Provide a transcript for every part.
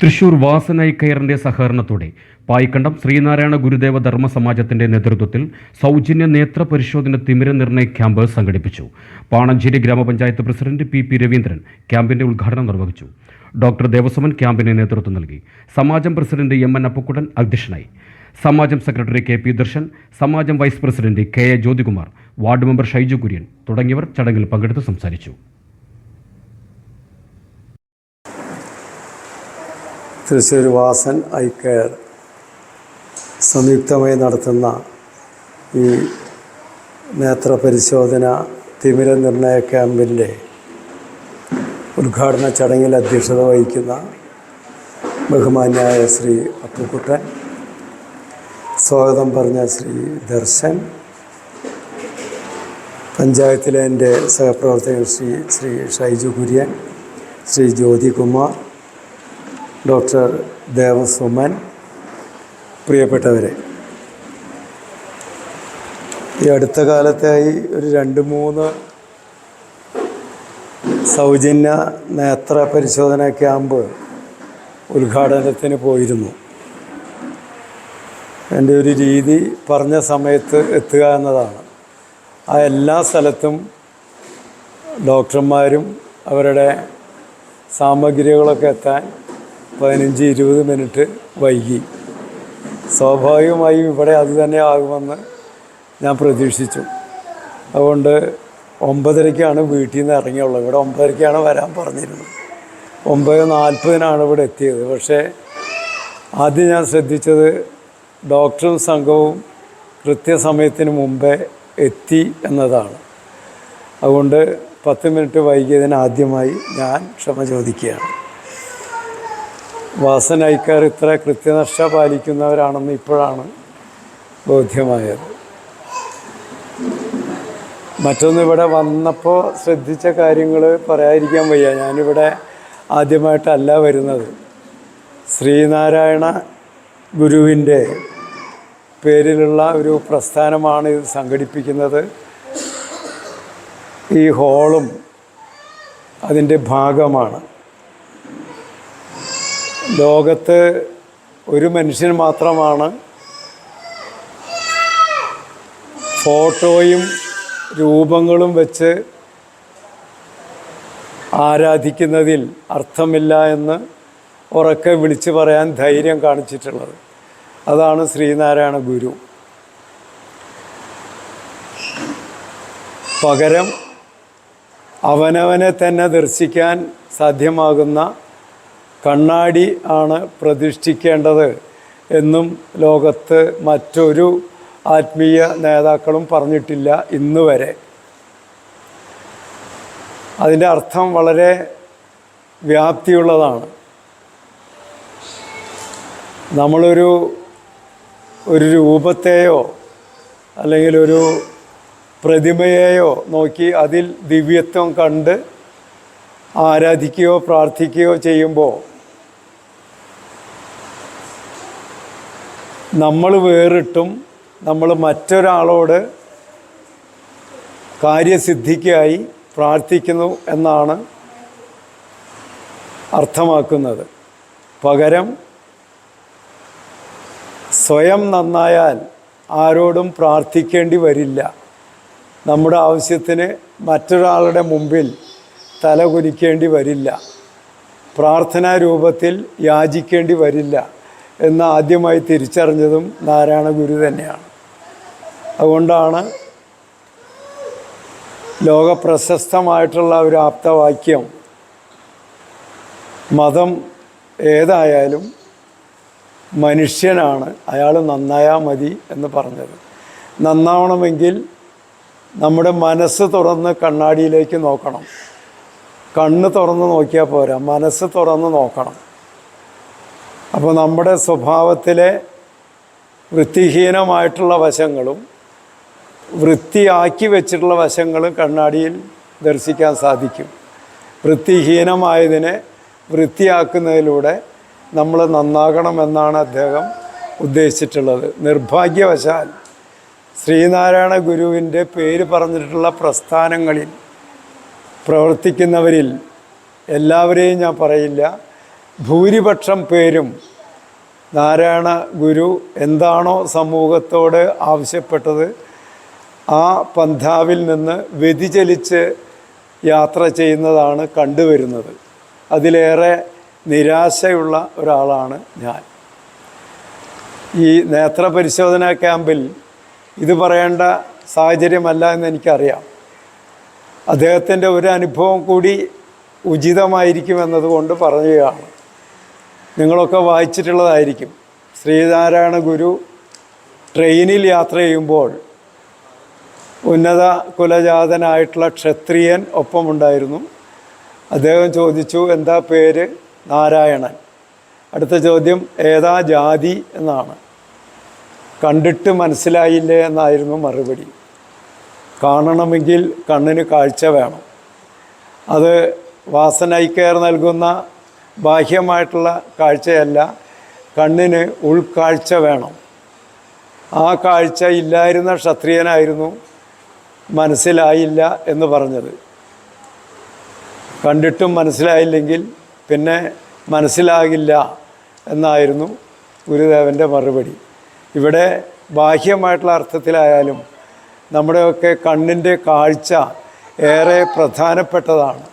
തൃശൂർ വാസനായി കയറിന്റെ സഹകരണത്തോടെ പായിക്കണ്ടം ശ്രീനാരായണ ഗുരുദേവ ധർമ്മ സമാജത്തിന്റെ നേതൃത്വത്തിൽ സൗജന്യ നേത്ര പരിശോധന തിമിര നിർണയ ക്യാമ്പ് സംഘടിപ്പിച്ചു. പാണഞ്ചേരി ഗ്രാമപഞ്ചായത്ത് പ്രസിഡന്റ് പി പി രവീന്ദ്രൻ ക്യാമ്പിന്റെ ഉദ്ഘാടനം നിർവഹിച്ചു. ഡോക്ടർ ദേവസ്വമൻ ക്യാമ്പിന് നേതൃത്വം നൽകി. സമാജം പ്രസിഡന്റ് എം എൻ അപ്പക്കുടൻ അധ്യക്ഷനായി. സമാജം secretary K P Darshan Samajam vice president K A Jyothikumar ward member Shaiju Kurian തുടങ്ങിയവർ ചടങ്ങിൽ പങ്കെടുത്ത് സംസാരിച്ചു. തൃശ്ശൂർ വാസൻ ഐ കെയർ സംയുക്തമായി നടത്തുന്ന ഈ നേത്ര പരിശോധന തിമിര നിർണയ ക്യാമ്പിന്റെ ഉദ്ഘാടന ചടങ്ങിൽ അധ്യക്ഷത വഹിക്കുന്ന ബഹുമാന്യായ ശ്രീ അപ്പുക്കുട്ടൻ സ്വാഗതം പറഞ്ഞ ശ്രീ ദർശൻ പഞ്ചായത്തിലെ എന്റെ സഹപ്രവർത്തകൻ ശ്രീ ശ്രീ ഷൈജു കുര്യൻ ശ്രീ ജ്യോതികുമാർ ഡോക്ടർ ദേവസുമൻ പ്രിയപ്പെട്ടവരെ. ഈ അടുത്ത കാലത്തായി ഒരു രണ്ട് മൂന്ന് സൗജന്യ നേത്ര പരിശോധന ക്യാമ്പ് ഉദ്ഘാടനത്തിന് പോയിരുന്നു. എന്റെ ഒരു രീതി പറഞ്ഞ സമയത്ത് എത്തുക എന്നതാണ്. ആ എല്ലാ സ്ഥലത്തും ഡോക്ടർമാരും അവരുടെ സാമഗ്രികളൊക്കെ എത്താൻ പതിനഞ്ച് ഇരുപത് മിനിറ്റ് വൈകി. സ്വാഭാവികമായും ഇവിടെ അത് തന്നെ ആകുമെന്ന് ഞാൻ പ്രതീക്ഷിച്ചു. അതുകൊണ്ട് ഒമ്പതരയ്ക്കാണ് വീട്ടിൽ നിന്ന് ഇറങ്ങിയുള്ളത്. ഇവിടെ ഒമ്പതരയ്ക്കാണ് വരാൻ പറഞ്ഞിരുന്നത്. ഒമ്പത് നാൽപ്പതിനാണ് ഇവിടെ എത്തിയത്. പക്ഷേ ആദ്യം ഞാൻ ശ്രദ്ധിച്ചത് ഡോക്ടറും സംഘവും കൃത്യസമയത്തിന് മുമ്പേ എത്തി എന്നതാണ്. അതുകൊണ്ട് പത്ത് മിനിറ്റ് വൈകിയതിന് ആദ്യമായി ഞാൻ ക്ഷമ ചോദിക്കുകയാണ്. വാസനൈക്കാർ ഇത്ര കൃത്യനിഷ്ഠ പാലിക്കുന്നവരാണെന്ന് ഇപ്പോഴാണ് ബോധ്യമായത്. മറ്റൊന്ന് ഇവിടെ വന്നപ്പോൾ ശ്രദ്ധിച്ച കാര്യങ്ങൾ പറയാതിരിക്കാൻ വയ്യ. ഞാനിവിടെ ആദ്യമായിട്ടല്ല വരുന്നത്. ശ്രീനാരായണ ഗുരുവിന്റെ പേരിലുള്ള ഒരു പ്രസ്ഥാനമാണ് ഇത് സംഘടിപ്പിക്കുന്നത്. ഈ ഹോളും അതിന്റെ ഭാഗമാണ്. ലോകത്ത് ഒരു മനുഷ്യൻ മാത്രമാണ് ഫോട്ടോയും രൂപങ്ങളും വെച്ച് ആരാധിക്കുന്നതിൽ അർത്ഥമില്ല എന്ന് ഉറക്കെ വിളിച്ചു പറയാൻ ധൈര്യം കാണിച്ചിട്ടുള്ളത്. അതാണ് ശ്രീനാരായണ ഗുരു. പകരം അവനവനെ തന്നെ ദർശിക്കാൻ സാധ്യമാകുന്ന കണ്ണാടി ആണ് പ്രതിഷ്ഠിക്കേണ്ടത് എന്നും ലോകത്ത് മറ്റൊരു ആത്മീയ നേതാക്കളും പറഞ്ഞിട്ടില്ല ഇന്ന് വരെ. അതിന്റെ അർത്ഥം വളരെ വ്യാപ്തിയുള്ളതാണ്. നമ്മളൊരു ഒരു രൂപത്തെയോ അല്ലെങ്കിൽ ഒരു പ്രതിമയെയോ നോക്കി അതിൽ ദിവ്യത്വം കണ്ട് ആരാധിക്കുകയോ പ്രാർത്ഥിക്കുകയോ ചെയ്യുമ്പോൾ നമ്മൾ വേറിട്ടും നമ്മൾ മറ്റൊരാളോട് കാര്യസിദ്ധിക്കായി പ്രാർത്ഥിക്കുന്നു എന്നാണ് അർത്ഥമാക്കുന്നത്. പകരം സ്വയം നന്നായാൽ ആരോടും പ്രാർത്ഥിക്കേണ്ടി വരില്ല. നമ്മുടെ ആവശ്യത്തിന് മറ്റൊരാളുടെ മുമ്പിൽ തല കുനിക്കേണ്ടി വരില്ല. പ്രാർത്ഥനാ രൂപത്തിൽ യാചിക്കേണ്ടി വരില്ല. എന്ന് ആദ്യമായി തിരിച്ചറിഞ്ഞതും നാരായണ ഗുരു തന്നെയാണ്. അതുകൊണ്ടാണ് ലോകപ്രശസ്തമായിട്ടുള്ള ഒരു ആപ്തവാക്യം മതം ഏതായാലും മനുഷ്യനാണ് അയാൾ നന്നായാൽ മതി എന്ന് പറഞ്ഞത്. നന്നാവണമെങ്കിൽ നമ്മുടെ മനസ്സ് തുറന്ന് കണ്ണാടിയിലേക്ക് നോക്കണം. കണ്ണ് തുറന്ന് നോക്കിയാൽ പോരാ മനസ്സ് തുറന്ന് നോക്കണം. അപ്പോൾ നമ്മുടെ സ്വഭാവത്തിലെ വൃത്തിഹീനമായിട്ടുള്ള വശങ്ങളും വൃത്തിയാക്കി വെച്ചിട്ടുള്ള വശങ്ങളും കണ്ണാടിയിൽ ദർശിക്കാൻ സാധിക്കും. വൃത്തിഹീനമായതിനെ വൃത്തിയാക്കുന്നതിലൂടെ നമ്മൾ നന്നാകണമെന്നാണ് അദ്ദേഹം ഉദ്ദേശിച്ചിട്ടുള്ളത്. നിർഭാഗ്യവശാൽ ശ്രീനാരായണ ഗുരുവിന്റെ പേര് പറഞ്ഞിട്ടുള്ള പ്രസ്ഥാനങ്ങളിൽ പ്രവർത്തിക്കുന്നവരിൽ എല്ലാവരെയും ഞാൻ പറയില്ല. ഭൂരിപക്ഷം പേരും നാരായണ ഗുരു എന്താണോ സമൂഹത്തോട് ആവശ്യപ്പെട്ടത് ആ പന്ഥാവിൽ നിന്ന് വ്യതിചലിച്ച് യാത്ര ചെയ്യുന്നതാണ് കണ്ടുവരുന്നത്. അതിലേറെ നിരാശയുള്ള ഒരാളാണ് ഞാൻ. ഈ നേത്രപരിശോധന ക്യാമ്പിൽ ഇത് പറയേണ്ട സാഹചര്യമല്ല എന്ന് എനിക്കറിയാം. അദ്ദേഹത്തിന്റെ ഒരു അനുഭവം കൂടി ഉചിതമായിരിക്കും എന്നതുകൊണ്ട് പറയുകയാണ്. നിങ്ങളൊക്കെ വായിച്ചിട്ടുള്ളതായിരിക്കും. ശ്രീനാരായണ ഗുരു ട്രെയിനിൽ യാത്ര ചെയ്യുമ്പോൾ ഉന്നത കുലജാതനായിട്ടുള്ള ക്ഷത്രിയൻ ഒപ്പമുണ്ടായിരുന്നു. അദ്ദേഹം ചോദിച്ചു എന്താ പേര്? നാരായണൻ. അടുത്ത ചോദ്യം ഏതാ ജാതി? എന്നാണ്. കണ്ടിട്ട് മനസ്സിലായില്ലേ എന്നായിരുന്നു മറുപടി. കാണണമെങ്കിൽ കണ്ണിന് കാഴ്ച വേണം. അത് വാസനൈക്കയർ നൽകുന്ന ബാഹ്യമായിട്ടുള്ള കാഴ്ചയല്ല കണ്ണിന് ഉൾക്കാഴ്ച വേണം. ആ കാഴ്ച ഇല്ലായിരുന്ന ക്ഷത്രിയനായിരുന്നു മനസ്സിലായില്ല എന്ന് പറഞ്ഞത്. കണ്ടിട്ടും മനസ്സിലായില്ലെങ്കിൽ പിന്നെ മനസ്സിലാകില്ല എന്നായിരുന്നു ഗുരുദേവന്റെ മറുപടി. ഇവിടെ ബാഹ്യമായിട്ടുള്ള അർത്ഥത്തിലായാലും നമ്മുടെയൊക്കെ കണ്ണിന്റെ കാഴ്ച ഏറെ പ്രധാനപ്പെട്ടതാണ്.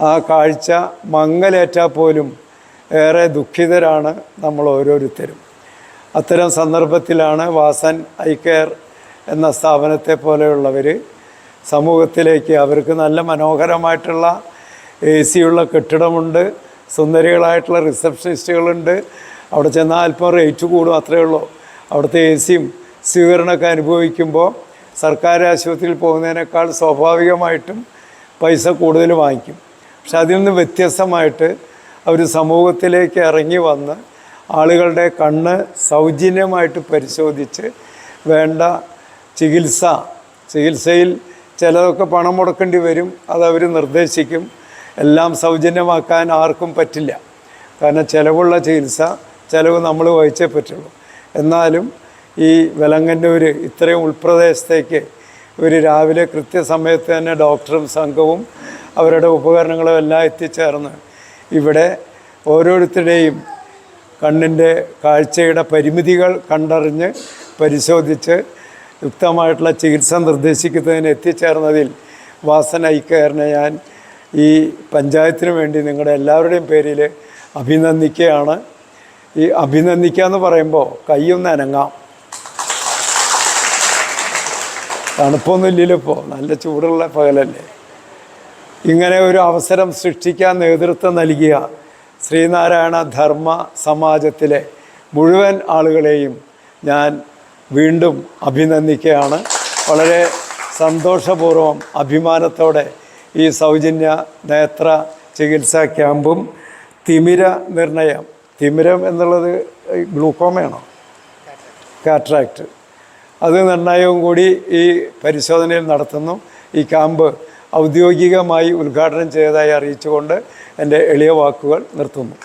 ആ കാഴ്ച മങ്ങലേറ്റാൽ പോലും ഏറെ ദുഃഖിതരാണ് നമ്മൾ ഓരോരുത്തരും. അത്തരം സന്ദർഭത്തിലാണ് വാസൻ ഐ കെയർ എന്ന സ്ഥാപനത്തെ പോലെയുള്ളവർ സമൂഹത്തിലേക്ക് അവർക്ക് നല്ല മനോഹരമായിട്ടുള്ള എ സിയുള്ള കെട്ടിടമുണ്ട് സുന്ദരികളായിട്ടുള്ള റിസപ്ഷനിസ്റ്റുകളുണ്ട്. അവിടെ ചെന്നാൽ അല്പം റേറ്റ് കൂടും അത്രയേ ഉള്ളൂ. അവിടുത്തെ എ സിയും സ്വീകരണമൊക്കെ അനുഭവിക്കുമ്പോൾ സർക്കാർ ആശുപത്രിയിൽ പോകുന്നതിനേക്കാൾ സ്വാഭാവികമായിട്ടും പൈസ കൂടുതൽ വാങ്ങിക്കും. പക്ഷെ അതിൽ നിന്ന് വ്യത്യസ്തമായിട്ട് അവർ സമൂഹത്തിലേക്ക് ഇറങ്ങി വന്ന് ആളുകളുടെ കണ്ണ് സൗജന്യമായിട്ട് പരിശോധിച്ച് വേണ്ട ചികിത്സ ചികിത്സയിൽ ചിലതൊക്കെ പണം മുടക്കേണ്ടി വരും അതവർ നിർദ്ദേശിക്കും. എല്ലാം സൗജന്യമാക്കാൻ ആർക്കും പറ്റില്ല. കാരണം ചിലവുള്ള ചികിത്സ ചിലവ് നമ്മൾ വഹിച്ചേ പറ്റുള്ളൂ. എന്നാലും ഈ വിലങ്ങന്നൂർ ഇത്രയും ഉൾപ്രദേശത്തേക്ക് ഒരു രാവിലെ കൃത്യസമയത്ത് തന്നെ ഡോക്ടറും സംഘവും അവരുടെ ഉപകരണങ്ങളും എല്ലാം എത്തിച്ചേർന്ന് ഇവിടെ ഓരോരുത്തരുടെയും കണ്ണിന്റെ കാഴ്ചയുടെ പരിമിതികൾ കണ്ടറിഞ്ഞ് പരിശോധിച്ച് യുക്തമായിട്ടുള്ള ചികിത്സ നിർദ്ദേശിക്കുന്നതിന് എത്തിച്ചേർന്നതിൽ വാസന ഐക്കയറിനെ ഞാൻ ഈ പഞ്ചായത്തിന് വേണ്ടി നിങ്ങളുടെ എല്ലാവരുടെയും പേരിൽ അഭിനന്ദിക്കുകയാണ്. ഈ അഭിനന്ദിക്കുക എന്ന് പറയുമ്പോൾ കൈയൊന്ന് അനങ്ങാം. തണുപ്പൊന്നും ഇല്ലല്ലോ ഇപ്പോൾ നല്ല ചൂടുള്ള പകലല്ലേ? ഇങ്ങനെ ഒരു അവസരം സൃഷ്ടിക്കാൻ നേതൃത്വം നൽകിയ ശ്രീനാരായണ ധർമ്മ സമാജത്തിലെ മുഴുവൻ ആളുകളെയും ഞാൻ വീണ്ടും അഭിനന്ദിക്കുകയാണ്. വളരെ സന്തോഷപൂർവം അഭിമാനത്തോടെ ഈ സൗജന്യ നേത്ര ചികിത്സാ ക്യാമ്പും തിമിര നിർണയം തിമിരം എന്നുള്ളത് ഗ്ലൂക്കോമയാണോ? കാട്രാക്ട്. അത് നിർണയവും കൂടി ഈ പരിശോധനയിൽ നടത്തുന്നു. ഈ ക്യാമ്പ് ഔദ്യോഗികമായി ഉദ്ഘാടനം ചെയ്തതായി അറിയിച്ചുകൊണ്ട് എന്റെ എളിയ വാക്കുകൾ നിർത്തുന്നു.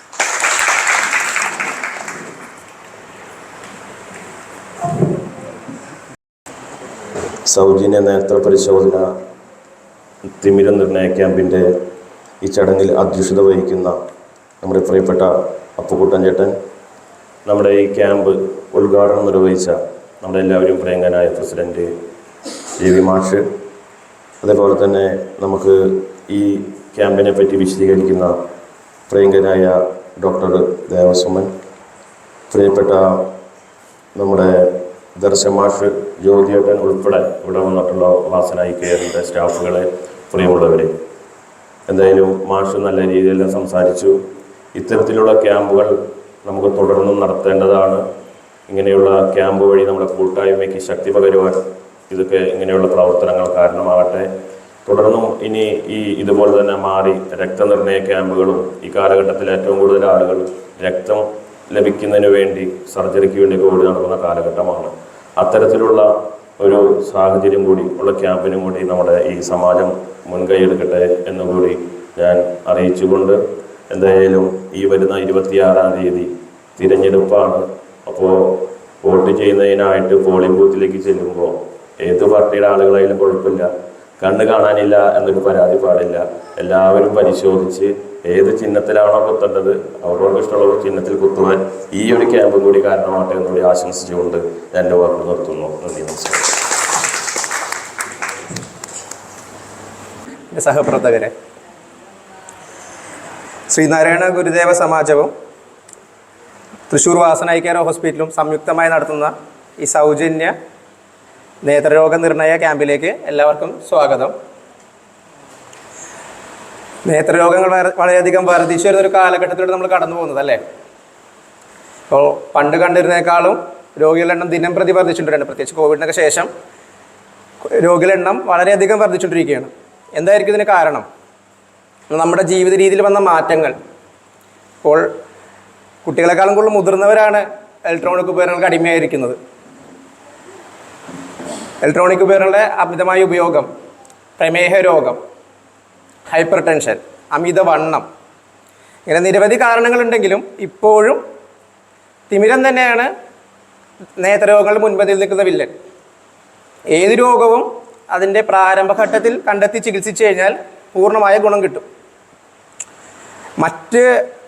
സൗജന്യ നേത്ര പരിശോധന തിമിര നിർണയ ക്യാമ്പിന്റെ ഈ ചടങ്ങിൽ അധ്യക്ഷത വഹിക്കുന്ന നമ്മുടെ പ്രിയപ്പെട്ട അപ്പുക്കുട്ടൻ ചേട്ടൻ നമ്മുടെ ഈ ക്യാമ്പ് ഉദ്ഘാടനം നിർവഹിച്ച നമ്മുടെ എല്ലാവരും പ്രിയങ്കനായ പ്രസിഡന്റ് ജി വി മാഷ് അതേപോലെ തന്നെ നമുക്ക് ഈ ക്യാമ്പിനെ പറ്റി വിശദീകരിക്കുന്ന പ്രിയങ്കനായ ഡോക്ടർ ദേവസുമൻ പ്രിയപ്പെട്ട നമ്മുടെ ദർശമാഷ് ജ്യോതിയേട്ടൻ ഉൾപ്പെടെ ഇവിടെ വന്നിട്ടുള്ള വാസനായി കെയറിന്റെ സ്റ്റാഫുകളെ പ്രിയമുള്ളവരെ എന്തായാലും മാഷ് നല്ല രീതിയിൽ സംസാരിച്ചു. ഇത്തരത്തിലുള്ള ക്യാമ്പുകൾ നമുക്ക് തുടർന്നും നടത്തേണ്ടതാണ്. ഇങ്ങനെയുള്ള ക്യാമ്പ് വഴി നമ്മുടെ കൂട്ടായ്മയ്ക്ക് ശക്തി പകരുവാൻ ഇതൊക്കെ ഇങ്ങനെയുള്ള പ്രവർത്തനങ്ങൾ കാരണമാകട്ടെ. തുടർന്നും ഇനി ഈ ഇതുപോലെ തന്നെ മാറി രക്തനിർണയ ക്യാമ്പുകളും ഈ കാലഘട്ടത്തിൽ ഏറ്റവും കൂടുതൽ ആളുകൾ രക്തം ലഭിക്കുന്നതിന് വേണ്ടി സർജറിക്ക് വേണ്ടി ഓടി നടക്കുന്ന കാലഘട്ടമാണ്. അത്തരത്തിലുള്ള ഒരു സാഹചര്യം കൂടി ഉള്ള ക്യാമ്പിനും കൂടി നമ്മുടെ ഈ സമാജം മുൻകൈയെടുക്കട്ടെ എന്നുകൂടി ഞാൻ അറിയിച്ചുകൊണ്ട് എന്തായാലും ഈ വരുന്ന ഇരുപത്തിയാറാം തീയതി തിരഞ്ഞെടുപ്പാണ്. അപ്പോൾ വോട്ട് ചെയ്യുന്നതിനായിട്ട് പോളിംഗ് ബൂത്തിലേക്ക് ചെല്ലുമ്പോൾ ഏത് പാർട്ടിയുടെ ആളുകളായാലും കുഴപ്പമില്ല. കണ്ണ് കാണാനില്ല എന്നൊരു പരാതി പാടില്ല. എല്ലാവരും പരിശോധിച്ച് ഏത് ചിഹ്നത്തിലാണോ കുത്തേണ്ടത് അവരവർക്ക് ഇഷ്ടമുള്ള ചിഹ്നത്തിൽ കുത്തുവാൻ ഈ ഒരു ക്യാമ്പും കൂടി കാരണമാട്ടെ എന്നുകൂടി ആശംസിച്ചുകൊണ്ട് ഞാൻ എന്റെ വാക്കുകൾ നിർത്തുന്നു. നന്ദി നമസ്കാരം. സഹപ്രവർത്തകരെ ശ്രീനാരായണ ഗുരുദേവ സമാജവും തൃശ്ശൂർ വാസന ഹോസ്പിറ്റലും സംയുക്തമായി നടത്തുന്ന ഈ സൗജന്യ നേത്രരോഗ നിർണയ ക്യാമ്പിലേക്ക് എല്ലാവർക്കും സ്വാഗതം. നേത്രരോഗങ്ങൾ വള- വളരെയധികം വർദ്ധിച്ചു വരുന്ന ഒരു കാലഘട്ടത്തിലൂടെ നമ്മൾ കടന്നു പോകുന്നത് അല്ലേ അപ്പോൾ പണ്ട് കണ്ടിരുന്നേക്കാളും രോഗികളുടെ എണ്ണം ദിനം പ്രതി വർദ്ധിച്ചുകൊണ്ടിരിക്കുകയാണ്. പ്രത്യേകിച്ച് കോവിഡിനൊക്കെ ശേഷം രോഗികളുടെ എണ്ണം വളരെയധികം വർദ്ധിച്ചുകൊണ്ടിരിക്കുകയാണ്. എന്തായിരിക്കും ഇതിന് കാരണം? നമ്മുടെ ജീവിത രീതിയിൽ വന്ന മാറ്റങ്ങൾ. ഇപ്പോൾ കുട്ടികളെക്കാളും കൂടുതൽ മുതിർന്നവരാണ് ഇലക്ട്രോണിക് ഉപകരണങ്ങൾക്ക് അടിമയായിരിക്കുന്നത്. ഇലക്ട്രോണിക് ഉപകരണങ്ങളുടെ അമിതമായ ഉപയോഗം പ്രമേഹ രോഗം ഹൈപ്പർ ടെൻഷൻ അമിതവണ്ണം ഇങ്ങനെ നിരവധി കാരണങ്ങളുണ്ടെങ്കിലും ഇപ്പോഴും തിമിരം തന്നെയാണ് നേത്രരോഗങ്ങളുടെ മുൻപതിൽ നിൽക്കുന്ന വില്ലൻ. ഏത് രോഗവും അതിന്റെ പ്രാരംഭഘട്ടത്തിൽ കണ്ടെത്തി ചികിത്സിച്ചു കഴിഞ്ഞാൽ പൂർണമായ ഗുണം കിട്ടും. മറ്റ്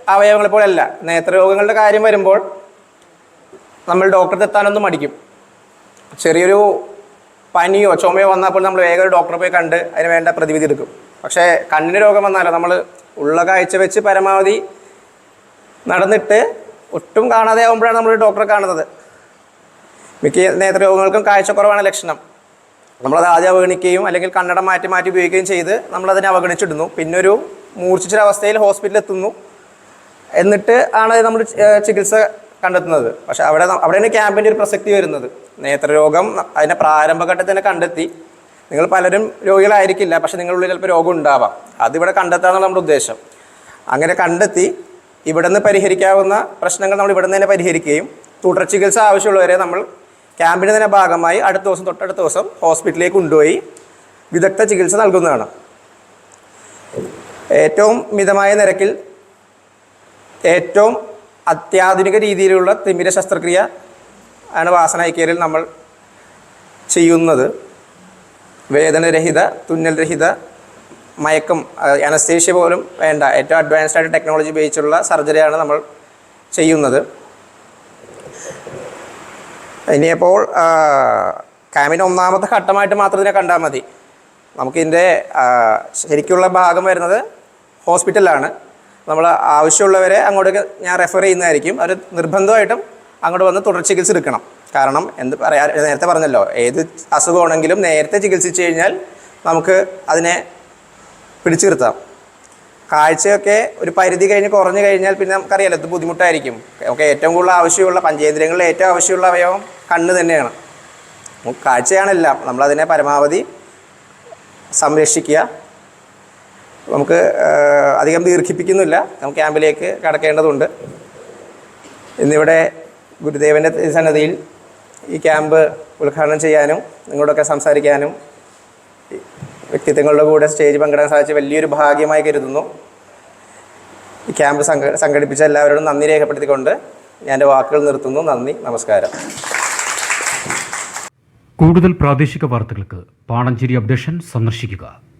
അവയവങ്ങളെ പോലെയല്ല നേത്രരോഗങ്ങളുടെ കാര്യം വരുമ്പോൾ നമ്മൾ ഡോക്ടറെ എത്താനൊന്നും മടിക്കും. ചെറിയൊരു പനിയോ ചുമയോ വന്നപ്പോൾ നമ്മൾ വേഗം ഒരു ഡോക്ടറെ പോയി കണ്ട് അതിന് വേണ്ട പ്രതിവിധി എടുക്കും. പക്ഷേ കണ്ണിന് രോഗം വന്നാലോ? നമ്മൾ ഉള്ള കാഴ്ച വെച്ച് പരമാവധി നടന്നിട്ട് ഒട്ടും കാണാതെ ആകുമ്പോഴാണ് നമ്മൾ ഡോക്ടറെ കാണുന്നത്. മിക്ക നേത്രരോഗങ്ങൾക്കും കാഴ്ചക്കുറവാണ് ലക്ഷണം. നമ്മളത് ആദ്യം അവഗണിക്കുകയും അല്ലെങ്കിൽ കണ്ണട മാറ്റി മാറ്റി ഉപയോഗിക്കുകയും ചെയ്ത് നമ്മളതിനെ അവഗണിച്ചിടുന്നു. പിന്നൊരു മൂർച്ഛിച്ചൊരവസ്ഥയിൽ ഹോസ്പിറ്റലിൽ എത്തുന്നു. എന്നിട്ട് ആണ് നമ്മൾ ചികിത്സ കണ്ടെത്തുന്നത്. പക്ഷെ അവിടെ അവിടെയാണ് ക്യാമ്പിന്റെ ഒരു പ്രസക്തി വരുന്നത്. നേത്രരോഗം അതിന്റെ പ്രാരംഭഘട്ടത്തിൽ തന്നെ കണ്ടെത്തി. നിങ്ങൾ പലരും രോഗികളായിരിക്കില്ല പക്ഷെ നിങ്ങളുടെ ഉള്ളിൽ ചിലപ്പോൾ രോഗം ഉണ്ടാവാം. അതിവിടെ കണ്ടെത്താന്നാണ് നമ്മുടെ ഉദ്ദേശം. അങ്ങനെ കണ്ടെത്തി ഇവിടെ നിന്ന് പരിഹരിക്കാവുന്ന പ്രശ്നങ്ങൾ നമ്മൾ ഇവിടെ നിന്ന് തന്നെ പരിഹരിക്കുകയും തുടർ ചികിത്സ ആവശ്യമുള്ളവരെ നമ്മൾ ക്യാമ്പിന്റെ തന്നെ ഭാഗമായി അടുത്ത ദിവസം തൊട്ടടുത്ത ദിവസം ഹോസ്പിറ്റലിലേക്ക് കൊണ്ടുപോയി വിദഗ്ധ ചികിത്സ നൽകുന്നതാണ്. ഏറ്റവും മിതമായ നിരക്കിൽ ഏറ്റവും അത്യാധുനിക രീതിയിലുള്ള തിമിര ശസ്ത്രക്രിയ ആണ് വാസന നമ്മൾ ചെയ്യുന്നത്. വേദനരഹിത തുന്നൽ രഹിത മയക്കം അനസ്തേഷ്യ പോലും വേണ്ട. ഏറ്റവും അഡ്വാൻസ്ഡ് ആയിട്ട് ടെക്നോളജി ഉപയോഗിച്ചുള്ള സർജറിയാണ് നമ്മൾ ചെയ്യുന്നത്. ഇനിയപ്പോൾ കാമിന്റെ ഒന്നാമത്തെ ഘട്ടമായിട്ട് മാത്രം ഇതിനെ കണ്ടാൽ മതി. നമുക്കിതിന്റെ ശരിക്കുള്ള ഭാഗം വരുന്നത് ഹോസ്പിറ്റലിലാണ് നമ്മൾ ആവശ്യമുള്ളവരെ അങ്ങോട്ടേക്ക് ഞാൻ റെഫർ ചെയ്യുന്നതായിരിക്കും. അവർ നിർബന്ധമായിട്ടും അങ്ങോട്ട് വന്ന് തുടർ ചികിത്സ എടുക്കണം. കാരണം എന്ത് പറയാ നേരത്തെ പറഞ്ഞല്ലോ ഏത് അസുഖമാണെങ്കിലും നേരത്തെ ചികിത്സിച്ച് കഴിഞ്ഞാൽ നമുക്ക് അതിനെ പിടിച്ചു നിർത്താം കാഴ്ചയൊക്കെ ഒരു പരിധി കഴിഞ്ഞ് കുറഞ്ഞു കഴിഞ്ഞാൽ പിന്നെ നമുക്കറിയാലോ ഇത് ബുദ്ധിമുട്ടായിരിക്കും. നമുക്ക് ഏറ്റവും കൂടുതൽ ആവശ്യമുള്ള പഞ്ചേന്ദ്രിയങ്ങളിൽ ഏറ്റവും ആവശ്യമുള്ള അവയവം കണ്ണ് തന്നെയാണ്. കാഴ്ചയാണെല്ലാം നമ്മളതിനെ പരമാവധി സംരക്ഷിക്കുക. നമുക്ക് അധികം ദീർഘിപ്പിക്കുന്നില്ല. നമുക്ക് ക്യാമ്പിലേക്ക് കടക്കേണ്ടതുണ്ട്. ഇന്നിവിടെ ഗുരുദേവന്റെ സന്നദ്ധിയിൽ ഈ ക്യാമ്പ് ഉദ്ഘാടനം ചെയ്യാനും നിങ്ങളോടൊക്കെ സംസാരിക്കാനും വ്യക്തിത്വങ്ങളുടെ കൂടെ സ്റ്റേജ് പങ്കിടാൻ സാധിച്ച വലിയൊരു ഭാഗ്യമായി കരുതുന്നു. ഈ ക്യാമ്പ് സംഘ സംഘടിപ്പിച്ച എല്ലാവരോടും നന്ദി രേഖപ്പെടുത്തിക്കൊണ്ട് ഞാൻ എന്റെ വാക്കുകൾ നിർത്തുന്നു. നന്ദി. നമസ്കാരം. കൂടുതൽ പ്രാദേശിക വാർത്തകൾക്ക് പാണഞ്ചേരി അപ്ഡേഷൻ സന്ദർശിക്കുക.